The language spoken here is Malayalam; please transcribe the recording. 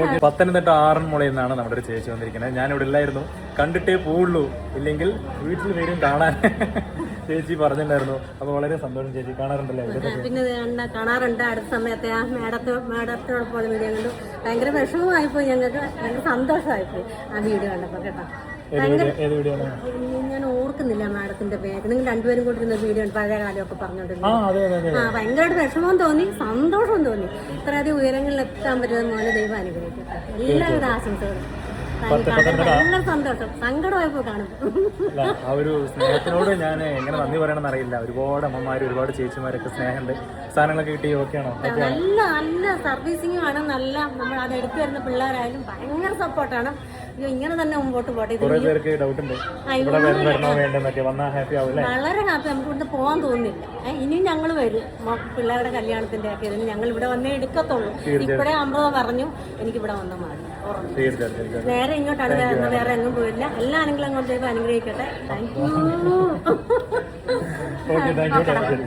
ഓക്കെ. പത്തനംതിട്ട ആറന്മുളയിൽ നിന്നാണ് നമ്മുടെ ഒരു ചേച്ചി വന്നിരിക്കുന്നത്. ഞാൻ ഇവിടെ ഇല്ലായിരുന്നു. കണ്ടിട്ടേ പോവുള്ളൂ. ഇല്ലെങ്കിൽ വീട്ടിൽ വരും കാണാൻ. ചേച്ചി പറഞ്ഞിട്ടുണ്ടായിരുന്നു. അപ്പൊ വളരെ സന്തോഷം ചേച്ചി. കാണാറുണ്ടല്ലേ? പിന്നെ കാണാറുണ്ട്. അടുത്ത സമയത്തെ ആ മേടത്തെ മേടത്തോടൊപ്പം വീഡിയോ കണ്ടു. ഭയങ്കര വിഷമമായിപ്പോയി ഞങ്ങൾക്ക്. ഭയങ്കര സന്തോഷമായിപ്പോയി ആ വീഡിയോ കണ്ടപ്പോ കേട്ടോ. ഏത് മാഡത്തിന്റെ പേര് നിങ്ങൾ രണ്ടുപേരും കൂടി ഇരുന്ന വീഡിയോ പഴയ കാലമൊക്കെ പറഞ്ഞോണ്ടിരുന്നു. ആ ഭയങ്കരമായിട്ട് വിഷമം തോന്നി സന്തോഷവും തോന്നി. ഇത്രയധികം ഉയരങ്ങളിൽ എത്താൻ പറ്റുന്ന മോനെ ദൈവം അനുഗ്രഹിക്കട്ടെ. എല്ലാവിധ ആശംസകളും. ഭയങ്കര സന്തോഷം. സങ്കടമായപ്പോ കാണുമ്പോൾ അല്ല ആ ഒരു സ്നേഹത്തിനോട് ഞാൻ എങ്ങനെ നന്ദി പറയണമെന്ന് അറിയില്ല. ഒരുപാട് അമ്മമാര് ഒരുപാട് ചേച്ചിമാരൊക്കെ സ്നേഹമുണ്ട്. സാധനങ്ങളൊക്കെ കിട്ടി ഓക്കെയാണോ നല്ല നല്ല സർവീസിങ്ങും ആണ്. നല്ല നമ്മൾ അത് എടുത്തു വരുന്ന പിള്ളേരായാലും ഭയങ്കര സപ്പോർട്ടാണ് ഇങ്ങനെ തന്നെ മുമ്പോട്ട് പോട്ടെ. കുറെ പേർക്ക് ഡൗട്ട് ഉണ്ട്. ഇവിടെ വരണം വേണ്ടെന്നൊക്കെ വന്നാൽ ഹാപ്പി ആവില്ല? വളരെ ഹാപ്പി നമുക്ക് ഇവിടുന്ന് പോകാൻ തോന്നുന്നില്ല. ഇനിയും ഞങ്ങൾ വരും. പിള്ളേരുടെ കല്യാണത്തിന്റെ ഒക്കെ. ഇതിന് ഞങ്ങൾ ഇവിടെ വന്നേ എടുക്കത്തുള്ളൂ. ഇപ്പഴേ അമ്പത് പറഞ്ഞു എനിക്ക് ഇവിടെ വന്ന മാറി. നേരെ ഇങ്ങോട്ടാണ് വരുന്നത് വേറെ എങ്ങും പോയില്ല എല്ലാ ആണെങ്കിലും അങ്ങോട്ടേക്ക് അനുഗ്രഹിക്കട്ടെ. Thank you